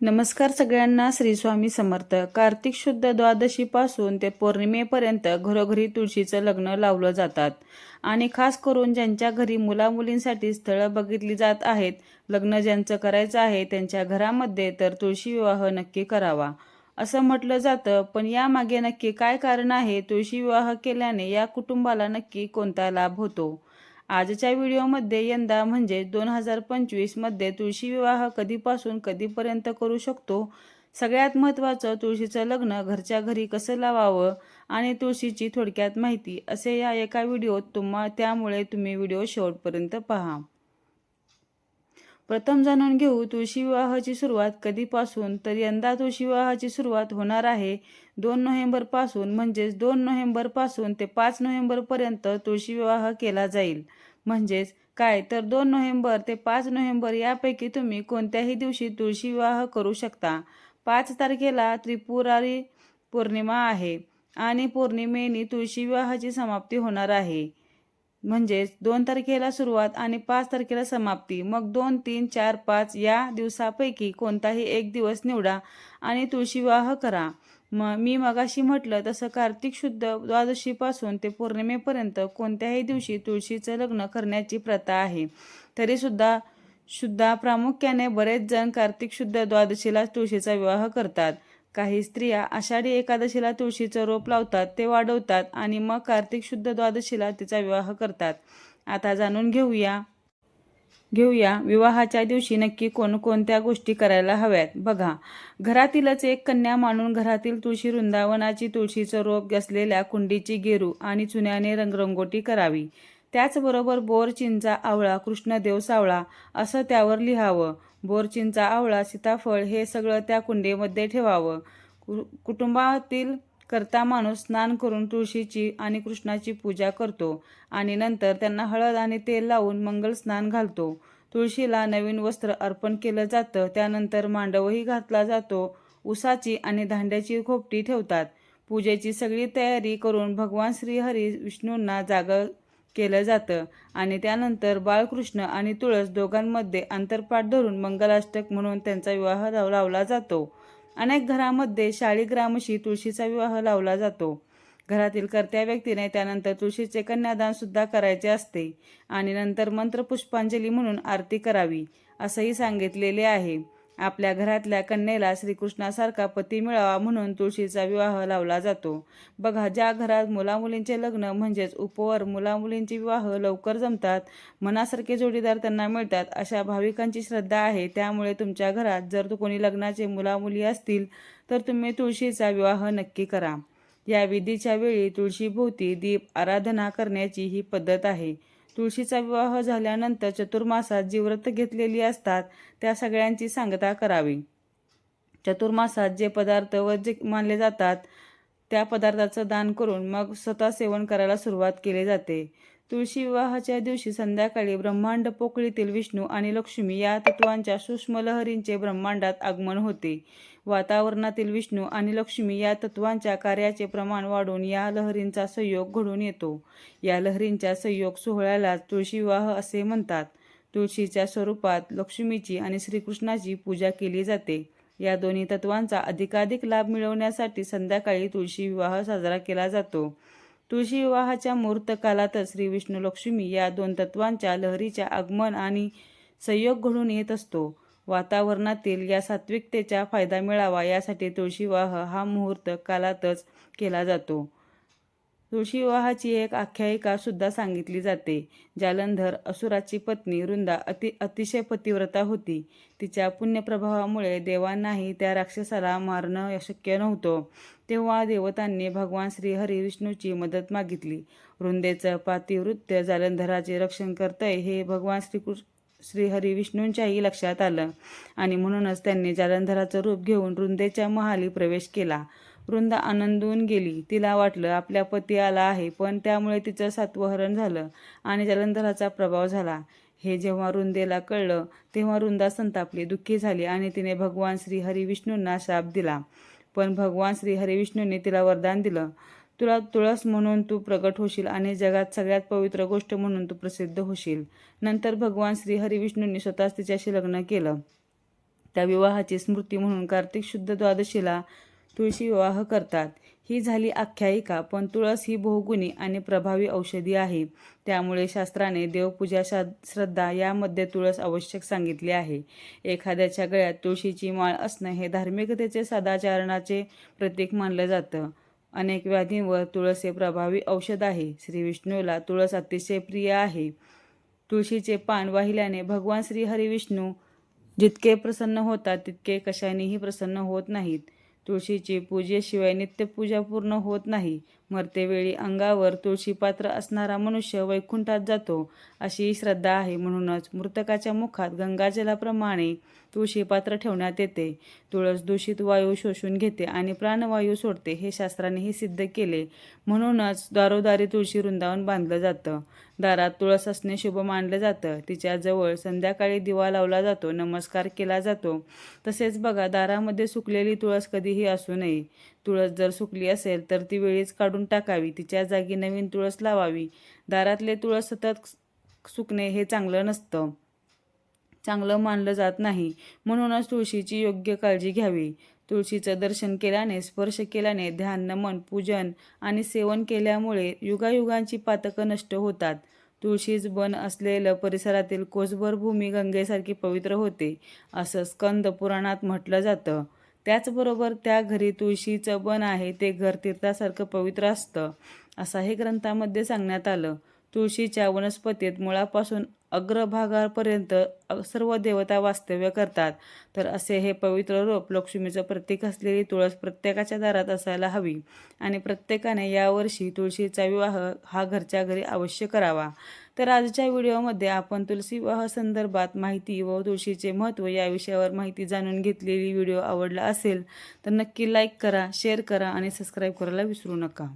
नमस्कार सगळ्यांना श्री स्वामी समर्थ. कार्तिक शुद्ध द्वादशीपासून ते पौर्णिमेपर्यंत घरोघरी तुळशीचं लग्न लावलं जातात. आणि खास करून ज्यांच्या घरी मुलामुलींसाठी स्थळं बघितली जात आहेत लग्न ज्यांचं करायचं आहे त्यांच्या घरामध्ये तर तुळशी विवाह नक्की करावा. असं म्हटलं जातं पण यामागे नक्की काय कारण आहे? तुळशी विवाह केल्याने या कुटुंबाला नक्की कोणता लाभ होतो? आजच्या व्हिडिओमध्ये यंदा म्हणजे दोन हजार पंचवीसमध्ये तुळशी विवाह कधीपासून कधीपर्यंत करू शकतो? सगळ्यात महत्त्वाचं तुळशीचं लग्न घरच्या घरी कसं लावावं आणि तुळशीची थोडक्यात माहिती असे या एका व्हिडिओत तुम्हा त्यामुळे तुम्ही व्हिडिओ शेवटपर्यंत पहा. प्रथम जाणून घेऊ तुळशी विवाहाची सुरुवात कधीपासून? तर यंदा तुळशी विवाहाची सुरुवात होणार आहे दोन नोव्हेंबरपासून म्हणजेच दोन नोव्हेंबरपासून ते पाच नोव्हेंबरपर्यंत तुळशी विवाह केला जाईल. म्हणजेच काय? तर दोन नोव्हेंबर ते पाच नोव्हेंबर यापैकी तुम्ही कोणत्याही दिवशी तुळशी विवाह करू शकता. पाच तारखेला त्रिपुरारी पौर्णिमा आहे आणि पौर्णिमेनी तुळशी विवाहाची समाप्ती होणार आहे. म्हणजेच दोन तारखेला सुरुवात आणि पाच तारखेला समाप्ती. मग दोन तीन चार पाच या दिवसापैकी कोणताही एक दिवस निवडा आणि तुळशी विवाह करा. म मी मगाशी म्हटलं तसं कार्तिक शुद्ध द्वादशीपासून ते पौर्णिमेपर्यंत कोणत्याही दिवशी तुळशीचं लग्न करण्याची प्रथा आहे. तरीसुद्धा शुद्धा प्रामुख्याने बरेच जण कार्तिक शुद्ध द्वादशीला तुळशीचा विवाह करतात. काही स्त्रिया आषाढी एकादशीला तुळशीचं रोप लावतात ते वाढवतात आणि मग कार्तिक शुद्ध द्वादशीला तिचा विवाह करतात. आता जाणून घेऊया. घेऊया विवाहाच्या दिवशी नक्की कोणकोणत्या गोष्टी करायला हव्यात. बघा घरातीलच एक कन्या मानून घरातील तुळशी वृंदावनाची तुळशीचं रोप असलेल्या कुंडीची गेरू आणि चुन्याने रंगरंगोटी करावी. त्याचबरोबर बोर चिंचा आवळा कृष्णदेव सावळा असं त्यावर लिहावं. बोरचिंचा आवळा सीताफळ हे सगळं त्या कुंडीमध्ये ठेवावं. कु कुटुंबातील करता माणूस स्नान करून तुळशीची आणि कृष्णाची पूजा करतो आणि नंतर त्यांना हळद आणि तेल लावून मंगल स्नान घालतो. तुळशीला नवीन वस्त्र अर्पण केलं जातं त्यानंतर मांडवही घातला जातो उसाची आणि धांड्याची खोपटी ठेवतात. पूजेची सगळी तयारी करून भगवान श्रीहरी विष्णूंना जाग केलं जातं. आणि त्यानंतर बाळकृष्ण आणि तुळस दोघांमध्ये अंतरपाठ धरून मंगलाष्टक म्हणून त्यांचा विवाह लावला जातो. अनेक घरामध्ये शाळीग्रामशी तुळशीचा विवाह लावला जातो. घरातील कर्त्या व्यक्तीने त्यानंतर तुळशीचे कन्यादान सुद्धा करायचे असते आणि नंतर मंत्रपुष्पांजली म्हणून आरती करावी असंही सांगितलेले आहे. आपल्या घरातल्या कन्येला श्रीकृष्णासारखा पती मिळावा म्हणून तुळशीचा विवाह लावला जातो. बघा ज्या घरात मुलामुलींचे लग्न म्हणजेच उपवर मुलामुलींचे विवाह लवकर जमतात मनासारखे जोडीदार त्यांना मिळतात अशा भाविकांची श्रद्धा आहे. त्यामुळे तुमच्या घरात जर कोणी लग्नाचे मुलामुली असतील तर तुम्ही तुळशीचा विवाह नक्की करा. या विधीच्या वेळी तुळशीभोवती दीप आराधना करण्याची ही पद्धत आहे. तुळशीचा विवाह झाल्यानंतर चतुर्मासात जी व्रत घेतलेली असतात त्या सगळ्यांची सांगता करावी. चतुर्मासात जे पदार्थ व जे मानले जातात त्या पदार्थाचं दान करून मग स्वतः सेवन करायला सुरुवात केली जाते. तुळशी विवाहाच्या दिवशी संध्याकाळी ब्रह्मांड पोकळीतील विष्णू आणि लक्ष्मी या तत्वांच्या सूक्ष्म लहरींचे ब्रह्मांडात आगमन होते. वातावरणातील विष्णू आणि लक्ष्मी या तत्वांच्या कार्याचे प्रमाण वाढून या लहरींचा संयोग घडून येतो. या लहरींच्या संयोग सोहळ्याला तुळशी विवाह असे म्हणतात. तुळशीच्या स्वरूपात लक्ष्मीची आणि श्रीकृष्णाची पूजा केली जाते. या दोन्ही तत्वांचा अधिकाधिक लाभ मिळवण्यासाठी संध्याकाळी तुळशी विवाह साजरा केला जातो. तुळशी विवाहाच्या मुहूर्त कालातच श्री विष्णू लक्ष्मी या दोन तत्वांच्या लहरीच्या आगमन आणि संयोग घडून येत असतो. वातावरणातील या सात्विकतेचा फायदा मिळावा यासाठी तुळशी विवाह हा मुहूर्त कालातच केला जातो. तुळशी विवाहाची एक आख्यायिका सुद्धा सांगितली जाते जालंधर असुराची पत्नी वृंदा अति अतिशय पतिव्रता होती. तिच्या पुण्यप्रभावामुळे देवांनाही त्या राक्षसाला मारणं शक्य नव्हतं. तेव्हा देवतांनी भगवान श्री हरी विष्णूची मदत मागितली. वृंदेचं पातिवृत्य जालंधराचे रक्षण करतंय हे भगवान श्रीकृष्ण श्रीहरी विष्णूंच्याही लक्षात आलं आणि म्हणूनच त्यांनी जालंधराचं रूप घेऊन वृंदेच्या महाली प्रवेश केला. वृंदा आनंदून गेली. तिला वाटलं आपल्या पती आला आहे पण त्यामुळे तिचं सात्वहरण झालं आणि जलंधराचा प्रभाव झाला. हे जेव्हा वृंदेला कळलं तेव्हा वृंदा संतापली दुःखी झाली आणि तिने भगवान श्री हरिविष्णूंना शाप दिला. पण भगवान श्री हरिविष्णूंनी तिला वरदान दिलं. तुला तुळस म्हणून तू प्रगट होशील आणि जगात सगळ्यात पवित्र गोष्ट म्हणून तू प्रसिद्ध होशील. नंतर भगवान श्री हरिविष्णूंनी स्वतःच तिच्याशी लग्न केलं. त्या विवाहाची स्मृती म्हणून कार्तिक शुद्ध द्वादशीला तुळशी विवाह करतात. ही झाली आख्यायिका पण तुळस ही बहुगुणी आणि प्रभावी औषधी आहे. त्यामुळे शास्त्राने देवपूजा शा श्रद्धा यामध्ये तुळस आवश्यक सांगितली आहे. एखाद्याच्या गळ्यात तुळशीची माळ असणं हे धार्मिकतेचे सदाचरणाचे प्रतीक मानलं जातं. अनेक व्याधींवर तुळस हे प्रभावी औषध आहे. श्री विष्णूला तुळस अतिशय प्रिय आहे. तुळशीचे पान वाहिल्याने भगवान श्री हरिविष्णू जितके प्रसन्न होतात तितके कशानेही प्रसन्न होत नाहीत. तुळशीची पूजेशिवाय नित्यपूजा पूर्ण होत नाही. मरतेवेळी अंगावर तुळशीपात्र असणारा मनुष्य वैकुंठात जातो अशी श्रद्धा आहे. म्हणूनच मृतकाच्या मुखात गंगाजलाप्रमाणे तुळशीपात्र ठेवण्यात येते. तुळस दूषित वायू शोषून घेते आणि प्राणवायू सोडते हे शास्त्रानेही सिद्ध केले. म्हणूनच दारोदारी तुळशी वृंदावन बांधलं जातं. दारात तुळस असणे शुभ मानलं जातं. तिच्याजवळ संध्याकाळी दिवा लावला जातो नमस्कार केला जातो. तसेच बघा दारामध्ये सुकलेली तुळस कधीही असू नये. तुळस जर सुकली असेल तर ती वेळीच काढून टाकावी. तिच्या जागी नवीन तुळस लावावी. दारातले तुळस सतत सुकणे हे चांगलं नसतं. चांगलं मानलं जात नाही. म्हणूनच तुळशीची योग्य काळजी घ्यावी. तुळशीचं दर्शन केल्याने स्पर्श केल्याने ध्यान नमन पूजन आणि सेवन केल्यामुळे युगायुगांची पातकं नष्ट होतात. तुळशीच बन असलेलं परिसरातील कोसभर भूमी गंगेसारखी पवित्र होते असं स्कंद पुराणात म्हटलं जातं. त्याचबरोबर त्या घरी तुळशीचं बन आहे ते घर तीर्थासारखं पवित्र असतं असाही ग्रंथामध्ये सांगण्यात आलं. तुळशीच्या वनस्पतीत मुळापासून अग्रभागापर्यंत सर्व देवता वास्तव्य करतात. तर असे हे पवित्र रूप लक्ष्मीचं प्रतीक असलेली तुळस प्रत्येकाच्या दारात असायला हवी आणि प्रत्येकाने यावर्षी तुळशीचा विवाह हा घरच्या घरी अवश्य करावा. तर आजच्या व्हिडिओमध्ये आपण तुळशी विवाह संदर्भात माहिती व तुळशीचे महत्त्व या विषयावर माहिती जाणून घेतलेली व्हिडिओ आवडला असेल तर नक्की लाईक करा शेअर करा आणि सबस्क्राईब करायला विसरू नका.